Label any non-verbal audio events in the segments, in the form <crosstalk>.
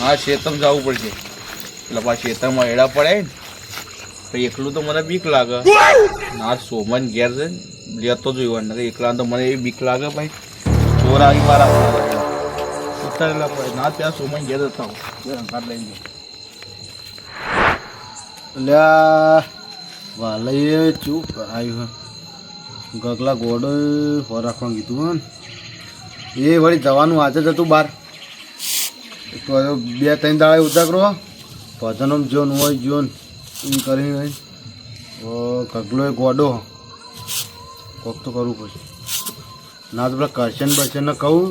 હા, શેતમ જવું પડશે. એટલે પા શેતરમાં એડા પડે ને એકલું તો મને બીક લાગે. ના, સોમન ઘેર છે લેતો જોયું ને, એકલા તો મને એ બીક લાગે ભાઈ. ચોર આવી મારા ઉતારેલા પડે. ના, ત્યાં સોમન ઘેર જતા અંકાર લઈને. અલ્યા, વાલઈએ ચૂપ હે. ગગલા ગોડો ખોરાક રાખવાનું કીધું એ વળી જવાનું આજે જ હતું બહાર તો બે, ત્રણ દાડા ઉતાકરો ભજનો જોન હોય જોન એમ કરીને કગલો ગોડો કોક તો કરવું પડશે. ના તો પેલા કરશન બર્શનને કહું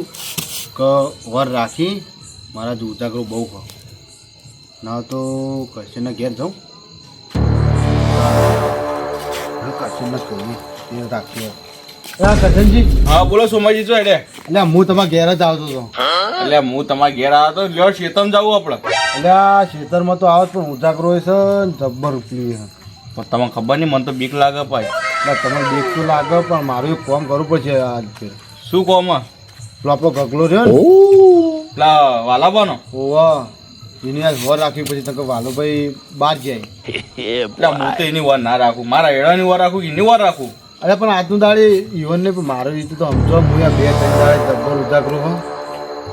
કે વર રાખી મારા ઉતાકરો બહુ ખાવ ના તો કરશનના ઘેર જાઉં. કરશનના જોઈએ એ રાખીએ. હા કરશનજી હા બોલો સોમાજી છો એટલે એટલે હું તમારા ઘેર જ આવતો હતો. એટલે હું તમારા ઘેર આવ્યો હતો લ્યો શેતમ જવું આપણે. એટલે આ ખેતરમાં તો આવત પણ ઉજાગરો છે જબ્બર ઉપલી છે. પણ તમને ખબર નહીં મને તો બીક લાગે ભાઈ. એટલે તમને બીક તો લાગે પણ મારું એક કોમ કરવું પડશે આજ રીતે શું કોમ પેલો આપણો ગગલો રહ્યો ને. પેલા વાલા બનો ઓવા એની આજ વર રાખવી પછી તકે વાલો ભાઈ બહાર જાય. એટલે હું તો એની વાર ના રાખું. મારા એડાની વાર રાખું એની વાર રાખું? અરે પણ આજનું દાડી યુવનને મારો રીતે તો સમજો. હું આ બે ત્રણ દાડે ઉધા કરું હું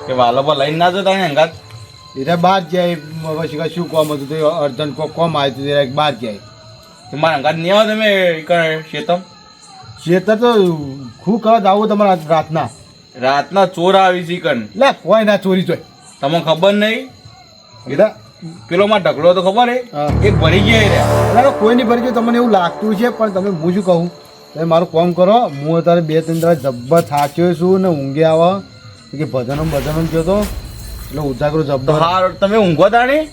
કે વાલો પર લઈને ના જતા ને અંગાત એટલે બહાર જાય પછી કાંઈ શું કોમ હતું તો અર્જન કોક કોમ આવ્યું હતું ત્યારે બહાર જાય. તો મારા અંગાત નહીં આવો તમે શેતમ? શેતર તો ખૂબ કરવા આવું તમારા રાતના. રાતના ચોર આવી છે કન લે કોઈ ના ચોરી જોઈ તમને ખબર નહીં? એટલે પેલો માં ઢગલો તો ખબર હે. એક ભરી ગયા રે અરે કોઈ નહીં ભરી ગયો તમને એવું લાગતું છે પણ તમે હું શું કહું? તમે મારું કોમ કરો. હું અત્યારે બે ત્રણ દાડા જબ્બર થાક્યો છું ને ઊંઘે આવે. કે ભજનમ ભજનમ કહો તો એટલે ઉજાગરો જબ્બર. હા તમે ઊંઘો તાણી?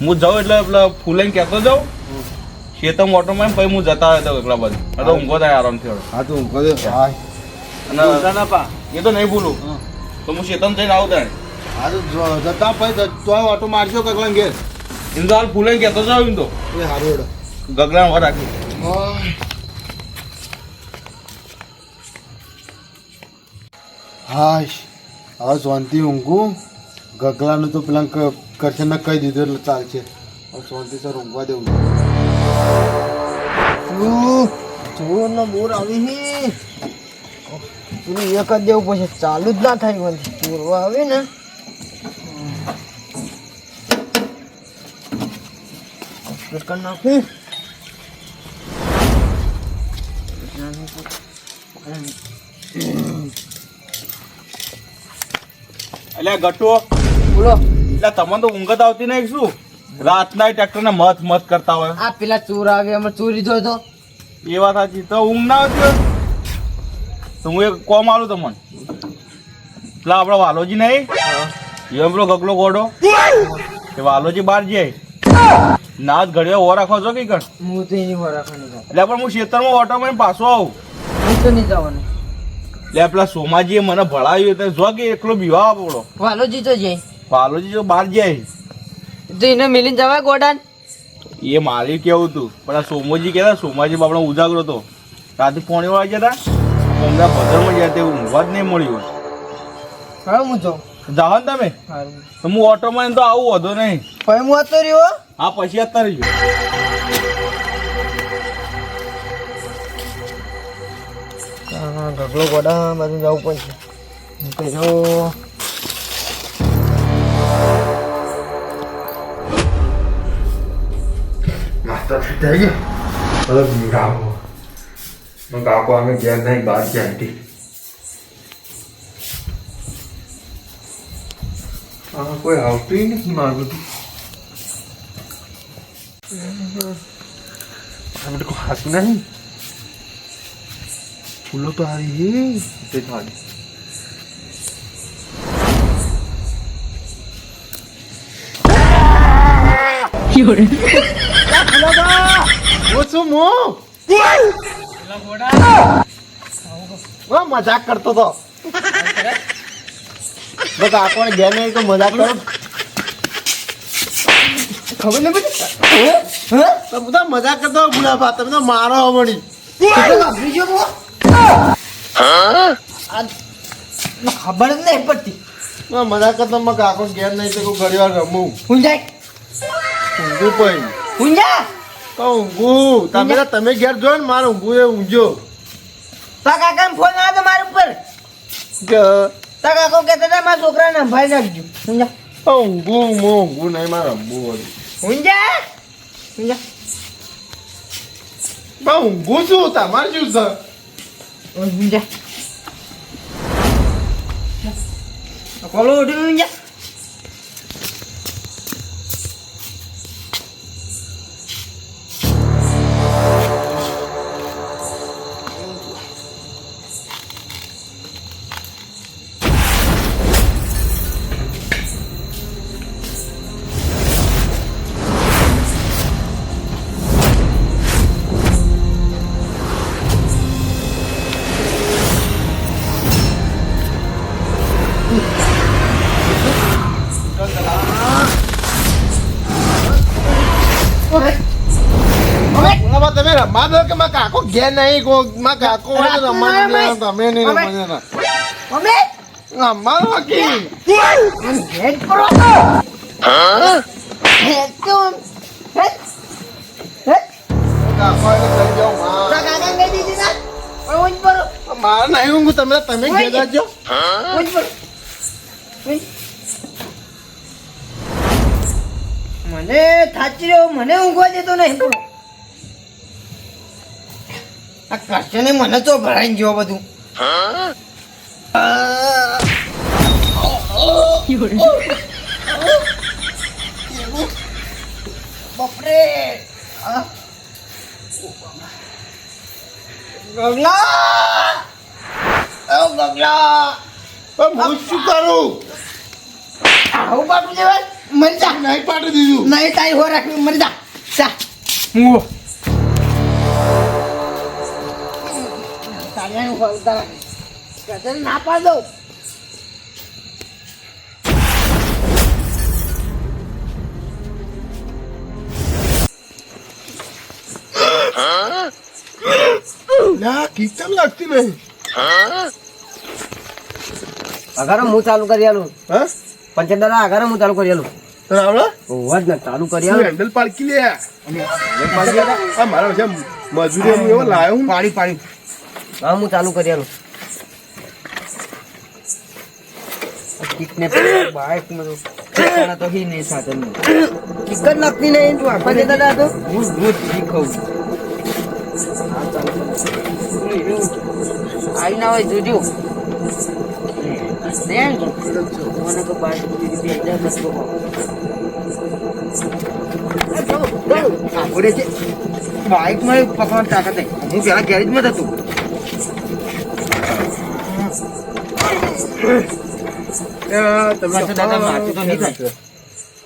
હું જાઉં એટલે એટલે ફૂલાઈને કહેતો જાઉં. શેતમ ઓટોમાં પછી હું જતા હોય તો એકલા બધું આ તો ઊંઘો થાય આરામથી હા તો ઊંઘો દે. હા. અને એ તો નહીં ભૂલું. તો હું શેતમ જઈને આવું તાણે. હા તો જતા પછી તો ઓટો મારજો કગલા ઘેર? એમ તો હાલ ફૂલાઈને કહેતો જાઉં એમ તો. એ સારું હેડો. ગગલા રાખી. હા હવે શાંતિ ઊંઘું. ગગલાનું તો પેલા કરશનને કહી દીધું એટલે ચાલશે. હવે શાંતિ સર ઊંઘવા દેવું ચોરનો બોર આવી પેલું એક જ દેવું પછી ચાલુ જ ના થાય મને. ચોરવા આવે ને. કરી એટલે ગટુ બોલો. એટલે તમને તો ઊંઘ આવતી નહીં શું? રાતના ટ્રેક્ટર ને મત મત કરતા હોય. આ પેલા ચોર આવે અમે ચોરી જોયો તો. એ વાત સાચી. તો ઊંઘ ના આવતી તો હું એક કોમ આલું તમને. પેલા આપડે વાલોજી નહીં એમ પેલો ગગલો ગોડો. એ વાલોજી બહાર જાય. નાચ ઘડિયા ઓર રાખો છો કે કણ હું તો એની વરાખવાની જાઉં. એટલે પણ હું ખેતરમાં ઓટો માં પાછો આવું. હું તો નહીં જવાનું. એટલે પેલા સોમાજીએ મને ભળાવ્યું તો જો કે એકલો બીવા પડો વાલોજી તો જાય. વાલોજી જો બહાર જાય. તો એને મિલીને જવાય ગોડાન? એ મારી કેવું હતું પણ આ સોમોજી કહેતા સોમાજી બાપડો ઉજાગરો હતો. રાતે પોણી વાળી જતા અમદાવાદ ભદ્રમાં ગયા તે ઊંઘવા જ નહીં મળ્યું. હા હું જાઉં. જાઓ ને તમે? તો હું ઓટોમાં એમ તો આવું વધો નહીં. પછી હું અત્યારે રહ્યો? હા પછી અત્યારે જો ગગલો ગોડા બધું જવું પડશે. તો જો. નાસ્તા થઈ છે મતલબ ગાવો કાકો અમે ઘેર નહીં, બહાર ગયા હતી કોઈ આવતું નથી મારું તો. હાથ નહીં? ફૂલો તો આવી તે થાળી ઓછું મો મજાક કરતો તો બસ આપણે ગેમ તો મજાક કરો ખબર ને પછી તો મજાક કરતો ભૂલા તમે તો મારો હું ખબર જ નહીં પડતી. ના મજા કરતા માં કાકો ઘેર નહીં તો ઘડી વાર રમું. ઊંઝાય ઊંઘું પણ ઊંઝા. તો ઊંઘું. તમે તમે ઘેર જો ને મારે ઊંઘું એ ઊંઝો તા કાકા ફોન આવ્યો તો મારા ઉપર? તા કાકો કહેતા હતા મારા છોકરાને સંભાળી નાખજો ઊંઝા. તો ઊંઘું મો ઊંઘું નહીં મારે રમવું ઊંઝા. ઊંઝા. બા ઊંઘું છું તમારે શું છે? ઊંઝા કોલો ઉઠ્યું ઘેર નહીં કો માં કાકો હોય તો રમવા નહીં તમે નહીં રમવા દેતા. અમે? રમવા દો કે હેડ કરો. હેડ તો હેડ હેડ કાકો માં. કાકા દીધી ના. પણ ઊંઝ પરો મારે નહીં ઊંઘું તમે તમે ઘેર જાજો. પરો મને થાચી રહ્યો મને ઊંઘવા દેતો નહીં પૂરો આ કૃષ્ણને મને તો ભરાઈ ગયો બધું. <laughs> બપરે. ગગલા. ઓ ગગલા. હું શું કરું? આવું પાટું દેવાય મરી જા. નહીં પાડી દીધું. નહીં તાઈ હો રાખ્યું મરી જા. હું ના પાડો. ના કિચન લાગતી નહીં. અગાર હું ચાલુ કરી આલું? હા? પંચર દાદા અગાર હું ચાલુ કરી આલું? તને આવડે ચાલુ કરી તું હેન્ડલ પાડકી લે? આ મારા મજૂરી એવો લાયો હું. પાડી પાડી. હા હું ચાલુ કરી આલું. કિકને બાઈકમાં તો હી નહીં સાધન કિકર નક્કી નહીં તું આપવા દેતા હતા તો. હું રોજ શીખવું. આવી ના હોય જોજો. ને મને તો બાઈક બે હજાર બસો આપણે છે. બાઈકમાં પકડવાની તાકાત નહીં. હું પેલા ગેરેજમાં જ હતો પાછો દાદા મારતું તો નહીં થાય. લે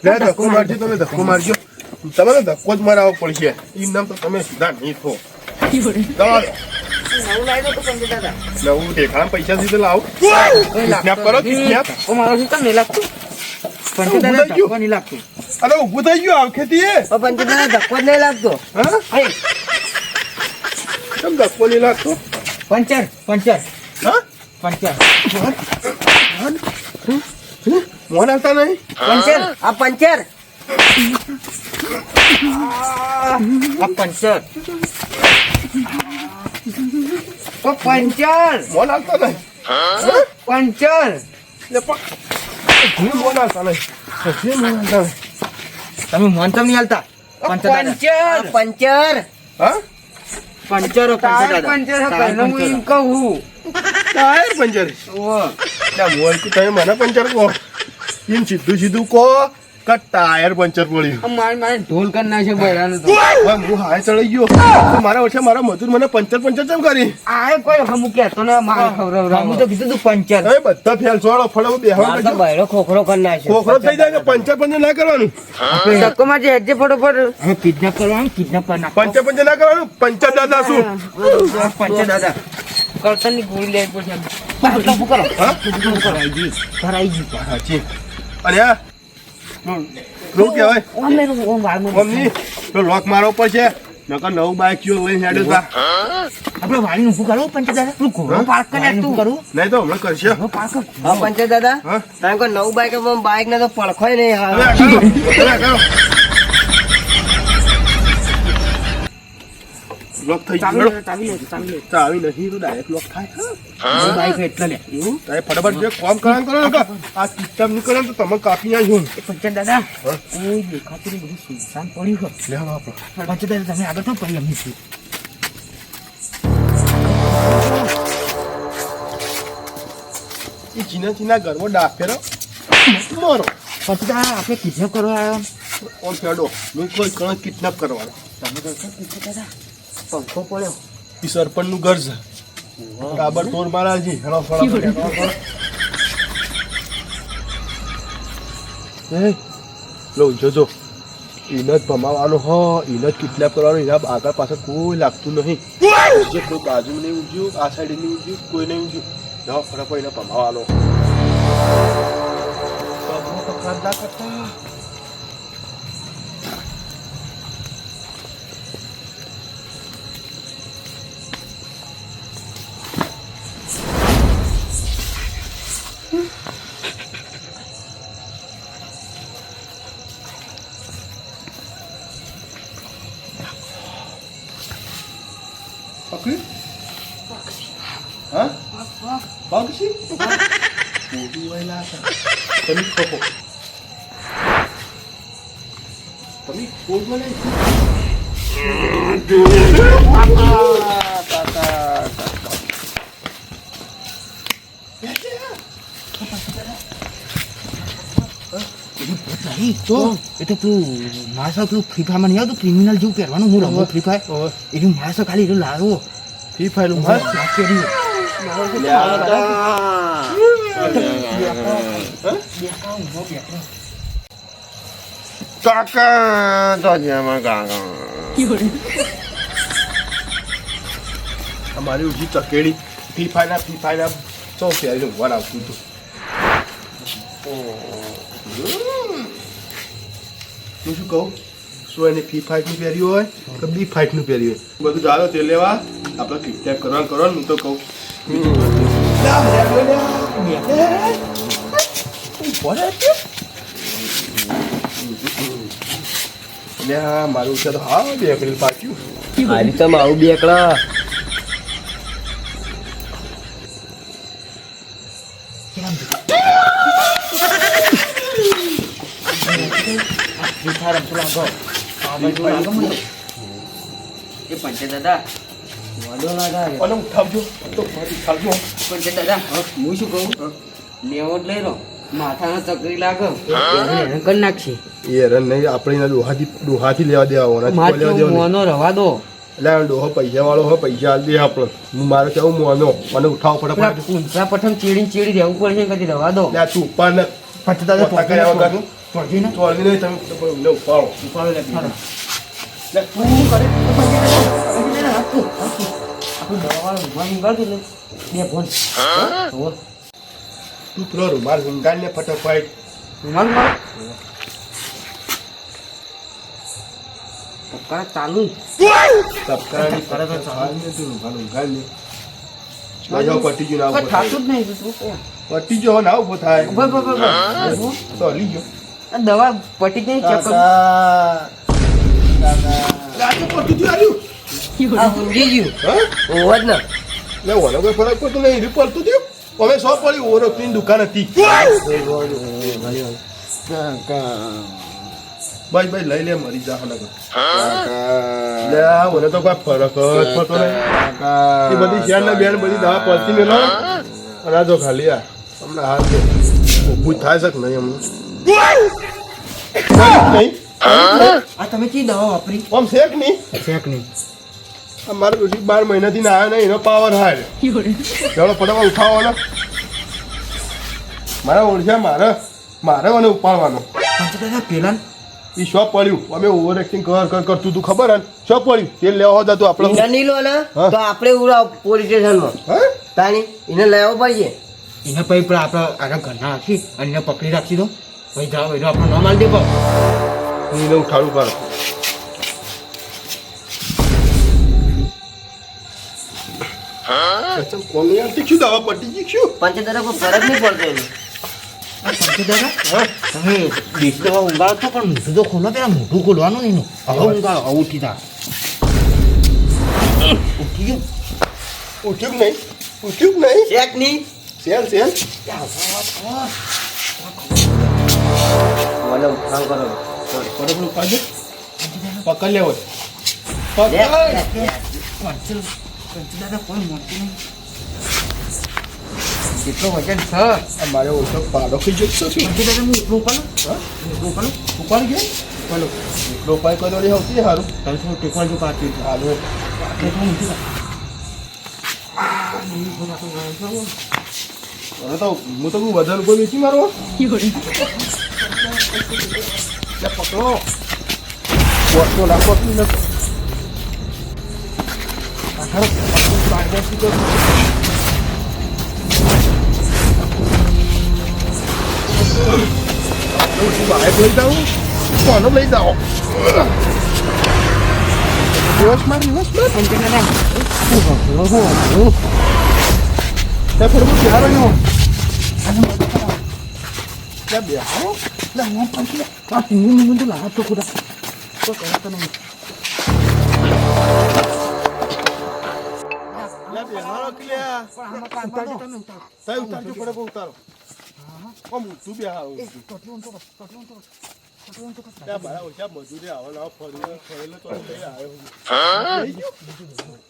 ધક્કો મારજો તમે ધક્કો મારજો. તમારે ધક્કો જ મારા પડશે. એમ નામ તો તમે સીધા નહીં થો નવું પૈસા દીધે લાવો. સ્નેપ કરો સ્નેપ ઓ મારો સિસ્ટમ નહીં લાગતું. પંદર દાદા ધક્કો નહીં લાગતું. અરે ઊભું થઈ ગયું આવખેથી એ ઓ ધક્કો જ નહીં લાગતો. હા? કેમ ધક્કો નહીં લાગતો? Puncture puncture. હા? પંચર. મોન આવતા નહીં? પંચર આ પંચર. આ પંચર. પંચર. મોન આવતા નહીં? પંચર. મોન આવતા નહીં મોન આવતા નહીં. તમે મન તો નહીં હાલતા પંચર પંચર. હા? પંચર પંચર એમ કહું. Tyre puncture. કે તમે મને પંચર કહો. એમ સીધું સીધું કહો કે ટાયર પંચર પડ્યું. મારે મારે ઢોલ કરી નાખે હવે હું હાય ચડાઈ ગયો. મારા ઓછા મારા મજૂર મને પંચર પંચર કેમ કરી? આ કોઈ હમું કહેતો ને. હમું તો કીધું તું પંચર. હવે બધા ફેલ છોડો ફળો બેહવા. બૈરો ખોખરો કરી નાખ્યો. ખોખરો થઈ જાય પંચર પંચર ના કરવાનું? ધક્કો માં જે હેડજે ફટોફટ હવે કિડનેપ કરવાનું કિડનેપ કરી નાખો. પંચર પંચર ના કરવાનું? પંચર દાદા શું? પંચર દાદા. કરતનની ગોળી લેવી પડશે ઉભું કરો. હા? કરાઈ ગઈ કરાઈ ગઈ સાચી અને આ લો કહેવાય? અમે વાળમાં મમ્મી તો લોક મારવો પડશે. નકર નવું બાઈક કયો લઈને હેડ્યો તા. આપણે વાણી ઊભું કરો પંચ દાદા તું ઘોડો પાર્ક કરે તું. કરું? નહીં તો હમણાં કરશે. ઘોડો પાર્ક હા. પંચ દાદા હા? તમે કોઈ નવું બાઈક બાઈક ને તો પડખોય નહીં હા લોક થઈ ગયો હેડો. ચાવી લે ચાવી લે તો આવી નથી તો ડાયરેક્ટ લોક થાય હા બાઈક એટલે લે એવું તારે ફટાફટ જે કામ કરાન કરો ને આ સિસ્ટમ નહીં કરો ને તો તમે કાપી આવી હું પંચાયત દાદા કોઈ દેખાતું નહીં બધું સુનસાન પડ્યું છે લે હવે આપણે. પંચાયત દાદા તમે આગળ તો પડી અમે છીએ એ ચીના ચીના ઘરમાં ડાફેરો મારો પછી આપણે કિડનેપ કરવા આવ્યો ઓમ ફેડો મેં કોઈ કણ કિડનેપ કરવાનો તમે છો દાદા પંખો પડ્યો. એ સરપંચનું ઘર છે. કાબર તોર મારા જી હેડો ફળા હેડો ફળા. એ લો જોજો એને જ ભમાવાનો હ. એને જ કિડનેપ કરવાનો. એના આગળ પાછળ કોઈ લાગતું નહીં. જે કોઈ બાજુ નહીં ઊંઘ્યું આ સાઈડ નહીં ઊંઘ્યું કોઈ નહીં ઊંચું જવા ફરક એને ભમાવાનો. કરતા? તમે કહો. તમે માણસો તું ફ્રી ફાયરમાં નહીં આવતું? ક્રિમિનલ જેવું પહેરવાનું હું રમું ફ્રી ફાયર. એનું માણસો ખાલી એટલું લાવો ફ્રી ફાયર માર? કાકા તો જેમાં કાકા અમારી ઉજી ચકેડી ફ્રી ફાયર ના ફ્રી ફાયર ના ચો ફેરી આવતું હતું હું શું કહું શું એને ફ્રી ફાઇટનું પહેર્યું હોય કે બી ફાઇટનું પહેર્યું હોય બધું ચાલો તે લેવા આપણે કિડનેપ કરવાનું કરવાનું હું તો કહું લે હા મારું છે તો હા બે એપ્રિલ પાક્યું. આ રીતે આવું બે રમતો લાગો આ બાજુ લાગો મને એ પંચાયત દાદા વાંધો ના થાય. અને ઉઠાવજો તો પંચાયત દાદા હું શું કહું? લેવો લઈ લો માથાના ચકરી લાગે. એને કરી નાખશે. એ નહીં આપણે ડોહાથી ડોહાથી લેવા દેવા મારે તો દેવા મોનો રવા દો. એટલે ડોહો પૈસા વાળો પૈસા આલ દે આપણે. હું મારે કેવું મોનો? મને ઉઠાવો ફટાફટ. કુંતરા પઠમ ચીડી ચીડી રહેવું પડશે કદી રવા દો. લે તું ઉપર ને. દાદા વગર. તમે તો ઉપાડો. ઉપાડો લે લે. કરે? પંચાયત દાદા આપણું દવાવાળો રૂમાલ મંગાવતું ને બે ફોન. તું પેલો રૂમાલ ઊંઘાડ ને ફટાફટ રૂમાલ ચાલુ. સબકાની કરે તો ચાલે. તું રૂમાલ ઊંઘાડ ને પટી ગયું ના કોઈ ઊભો થાય. થાતું જ નહીં તું પટી ગયો ના ઊભો થાય તો ગયો. દવા પટી ગઈ નહીં ચેક કરું. લે આ પટી ગયું આર્યું. આ ઊંઘી ગયું. હા? ઓવ જ ને ઓનો કોઈ ફરક પડતો નહીં એરી પડતું થયું અમે સો પડી ઓળખની દુકાન હતી. ભાઈ ભાઈ. લઈ લે મરી જા લે ઓને તો કોઈ ફરક જ પડતો નહીં. એ બધી શેર ને બેન બધી દવા પડતી મેલો અને ખાલી આ. હમણાં હાથ ઊભું થાય છે નહીં હમણાં? નહીં? આ તમે કઈ દવા વાપરી? આમ શેક નહીં? શેક નહીં. મારે પછી બાર મહિનાથી ના આવ્યો નહીં એનો પાવર હાર. ચાલો ફટાફટ ઉઠાવવાનો. મારા ઓળખ્યા મારે મારે મને ઉપાડવાનો. પેલા એ શો પડ્યું? અમે ઓવર એક્ટિંગ કર કર કરતું તું ખબર હે? શો પડ્યું? તેલ લેવા જતું આપણે એને નહીં લો ને તો આપણે ઉરા પોલીસ સ્ટેશનમાં હા? તાણી એને લેવો પડશે. એને પછી પણ આપણે આના ઘરના રાખી અને પકડી રાખી દો. પછી જાઓ એનો આપણે ન માલ દે પણ એને ઉઠાડું કર કસમ કોનું યાર શીખ્યું દવા પટી શીખ્યું પંચદાદા કોઈ ફરક નહીં પડતો એનો. તમે દેશી દવા ઊંઘાડો છો પણ મોઢું તો ખોલો પેલા મોઢું ખોલવાનું નહીં એનું. હવે ઊંઘાડો હવે ઉઠી તા ઉઠી ગયું. ઉઠ્યું નહીં? ઉઠ્યું નહીં? શેક નહીં સેલ સેલ મને ઉઠાવ કરો. પકડ લેવો. પકડ. લે. દાદા કોઈ મળતું નહીં કેટલો વજન છે? મારે ઓછો પાડો કે જોઈશો છું દાદા હું એકલો ઉપાડું એકલો ઉપાડું ઉપાડ ગયો? ચાલો એટલો પાય કોઈ દોડી આવતી સારું તમે થોડું ટેકવાજો પાછી હાલો. હવે તો હું તો વધારે કોઈ વેચી મારો પકડો. વસ્તુ નાખો નથી પાછળ પાછળ પાછળ શું કરું? હું શું બાઇક લઈ જાઉં કોનો લઈ જાઓ રિવર્સ માર રિવર્સ માર તે ફરવું બિહાર આવ્યો લે બિહારો લે હું પણ આ ટીંગું મીંગું તો લાવ તો ખુદા તો કરો તો બિહારો ક્લિયા ઉતારજો. તમે ઉતારો સાહેબ ઉતારજો ઉતારો. ઊંચું બિહારો ઊંચું મારા?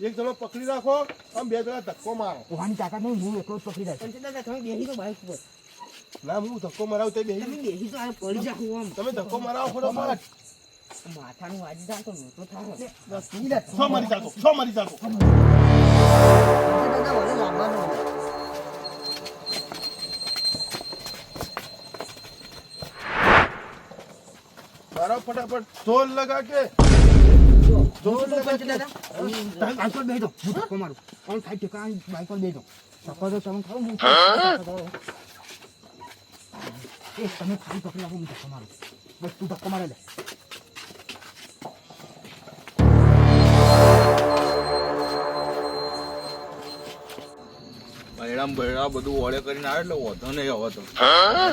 એક જણો પકડી રાખો આમ બે જણા ધક્કો મારો. ઓવાની તાકાત નહીં હું એકલો જ પકડી જાય દાદા તમે બેસી તો બાઈક પર ના હું ધક્કો મરાવ તે તમે બેસી તો પડી આમ તમે ધક્કો મરાવો ફટાફટ. માથાનું વાજી જાય તો નહોતો થાય છો મારી જાતો છો મારી જાતો દાદા વળે લાંબાનો મારો ફટાફટ ઢોલ લગા કે ઢોલ લગા કે તમે બાઈક પર બેસી દો હું ધક્કો મારું કોણ ખાઈ ઠેકા બાઈક પર બેસી દો ધક્કો તો તમે ખાઓ હું એ તમે ખાલી પકડી રાખો હું ધક્કો મારું બસ તું ધક્કો મારે લે બૈરામ ભેળા બધું ઓળે કરીને આવે એટલે વધો નહીં હવે તો.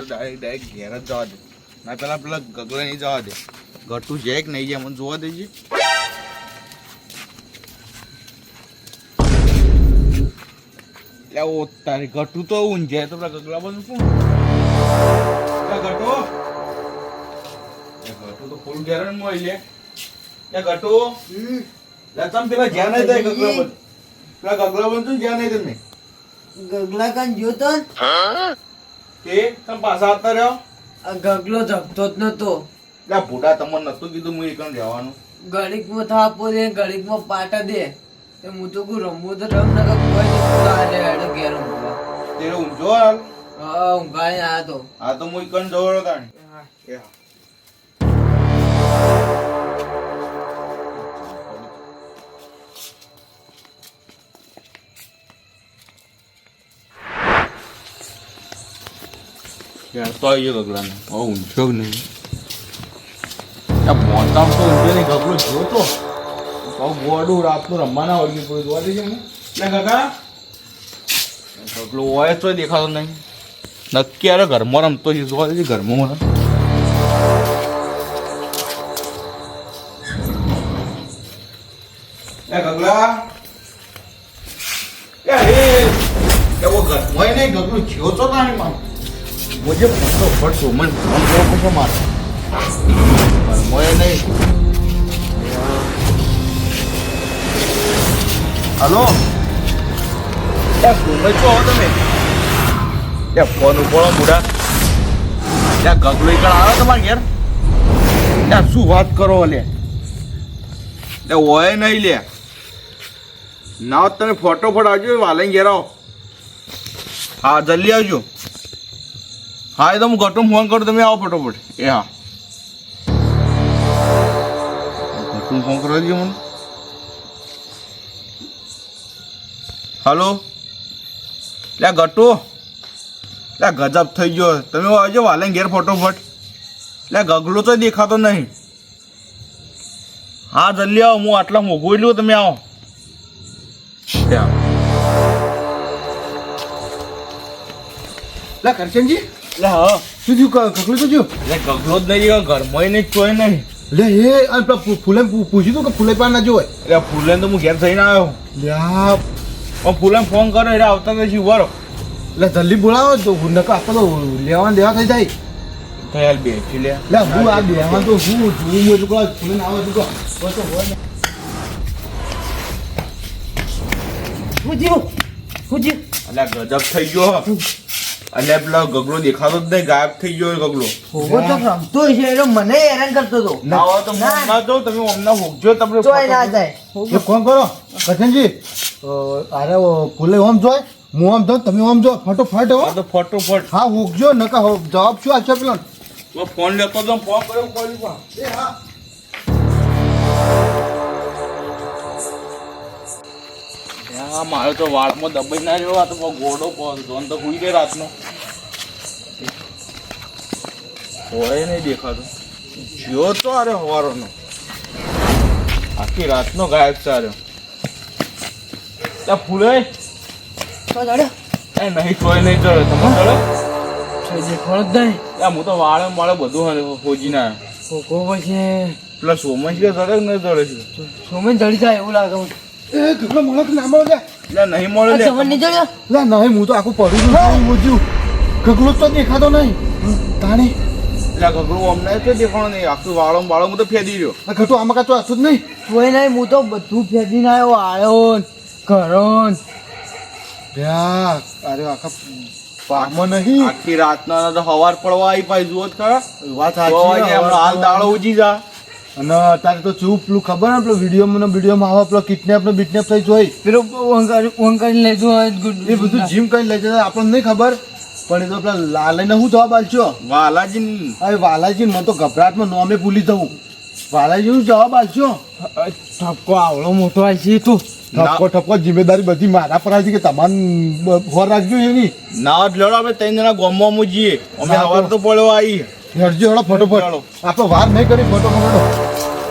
ડાયરેક્ટ ડાયરેક્ટ ઘેર જ જવા દે. ના પેલા પેલા ગગલા નહીં જવા દે. ઘટું છે કે નહીં છે મને જોવા દેજે. એટલે ઓ તારી ઘટું તો ઊંઝાય તો પેલા ગગલા બધું શું? ઘટો ઘટું તો ફૂલ ગેરન મોય લે. એ ઘટો લે પેલા જ્યાં નહીં થાય ગગલા બંધ પેલા ગગલા બધું જ્યાં નહીં તમે ગગલા કાન જોતો તે તમે પાછા આવતા રહ્યો? ગગલો ધપતો જ નતો. એટલે ભૂડા તમને નતું કીધું હું એકણ રહેવાનું. ઘડીકમાં થાપો દે ઘડીકમાં પાટા દે. તે હું તો કોઈ રમવું તો રમ નકર કોઈ નહીં હાલે હેડો ઘેર ઊંઘવા તે ઊંઝો હાલ. હા ઊંઘાઈ આ તો. આ તો હું એકણ જવડો તાણી. એ હા. તો ગયો ગગલાને હવે જ નહીં આ મોટા તો ઊંઝો નહીં ગગલો જોતો તો ગોડું રાતનું રમવાના વળગી કોઈ જોવા દેજે મને લે કાકા ગગલો હોય તો દેખાતો નહીં નક્કી અરે ઘરમાં રમતો છે જોવા દેજે ઘરમાં મને એ ગગલા એ એવો ઘરમાં નહીં ગગલું જ્યો તો તાણી માં મુજે ફટો ફટ સોમન ફોન કરો પછી મારે ઘરમાં નહીં. હલો? સોમન છો તમે? ત્યાં ફોન ઉપાડો બુડા. ત્યાં ગગલો એકડ આવ્યો તમારે ઘેર? ત્યાં શું વાત કરો લે લે હોય નહીં લે. ના તમે ફટોફટ આવજો વાલે ઘેર આવો. હા જલ્દી આવજો. હા, એ તો હું ઘટું ફોન કરું, તમે આવો ફટોફટ. એ હા. ઘટું ફોન કરવા દઈએ મને. હલો? લે ગટુ લે, ગજબ થઈ ગયો. તમે આવજો, વાલે ઘેર ફટોફટ. લે ગગલો તો દેખાતો નહીં. હા, જલ્દી આવો, હું આટલા મોઘું એટલું તમે આવો. લા, કરશનજી. એટલે હા. શું થયું? કકલું તો થયું? એટલે ગગલો જ નહીં ઘરમાં નહીં ચોય નહીં. લે એ અને પેલા ફૂલે પૂછ્યું તું કે ફૂલે પાન ના એટલે ફૂલે તો હું ઘેર થઈને આવ્યો લ્યા પણ ફૂલે ફોન કરો એટલે આવતા નથી ઊભો લે જલ્દી બોલાવો તો નકર આપણે તો લેવા દેવા થઈ જાય. થયાલ બેસી લે. લે હું આ બેમાં તો હું જોઉં હું એટલું ફૂલે ના આવે તો બસ તો હોય હું જીવ હું જીવ એટલે ગજબ થઈ ગયો. એટલે પેલો ગગલો દેખાતો જ નહીં ગાયબ થઈ ગયો એ ગગલો હોવો તો રમતો છે એટલે મને હેરાન કરતો હતો. આવો તો ના. તો તમે અમને હોગજો તમને જોઈ ના જાય. કોણ કરો કરશનજી અરે ફૂલે ઓમ જોય હું આમ જાઉં તમે આમ જો ફટોફટ હો. તો ફટોફટ. હા હોકજો નકા હો જવાબ શું આપશો પેલો? તો ફોન લેતો તો ફોન કર્યો કોઈ પણ. આ મારો તો વાળમાં દબાઈ ના રહ્યો આ તો ગોડો જોન તો હુઈ ગયો રાતનો. હોય નહીં દેખાતો. જ્યો તો અરે હવારોનો. આખી રાતનો ગાયબ છે અરે ત્યાં ફૂલે એ નહીં તોય નહીં ચડે. તમે ચડે. નહીં. ત્યાં હું તો વાળે વાળે બધું હે- હોજી ના. કોકો પછી પેલા સોમજ કે ચડે નહીં ચડે છે? સોમેન જડી જાય એવું લાગે. એ ના મળો લે નહીં મળે લે જવાન નહીં જડ્યો? લે નહીં હું તો આખું પડ્યું છું મોજ્યું કકલો તો દેખાતો નહીં. તાણે. એટલે ગગડું અમને તો દેખાણો નહીં. આખું વાળો ને હું તો ફેદી રહ્યો. ઘટું આમાં કાચો જ નહીં. કોઈ નહીં હું તો બધું ફેંકીને આવ્યો આયો ને, ઘરો યા અરે આખા પામો નહીં. આખી રાતના તો હવાર પડવા આવી પાછી જુઓ ખરા. વાત સાચી હાલ દાડો ઉજી જા. અને અત્યારે તો ચૂપ પેલું ખબર ને પેલો વીડિયો મને વિડીયોમાં આવે પેલો કિડનેપ ને બિટનેપ થઈ જોઈ. પેલો વંકારી લેજો એ બધું જીમ કરીને લઈ જતા આપણને નહીં ખબર. પણ એ તો પેલા લાલઈને હું જવાબ આલશો વાલાજી અરે હવે વાલાજી મને તો ગભરાટમાં નોમે ભૂલી જવું. વાલાજી હું જવાબ આલશો ઠપકો આવડો મોટો આવી છે તું. ઠપકો ઠપકો જિમ્મેદારી બધી મારા પર આવી કે તમારે હોર રાખજો એની. ના જ લડો આપણે ત્રણ જણા ગોમમાં જઈએ અમે હવાર તો પડવા આવી હેડજો હેડો ફટોફટ. આપણો વાર નહીં કરી ફટોફટ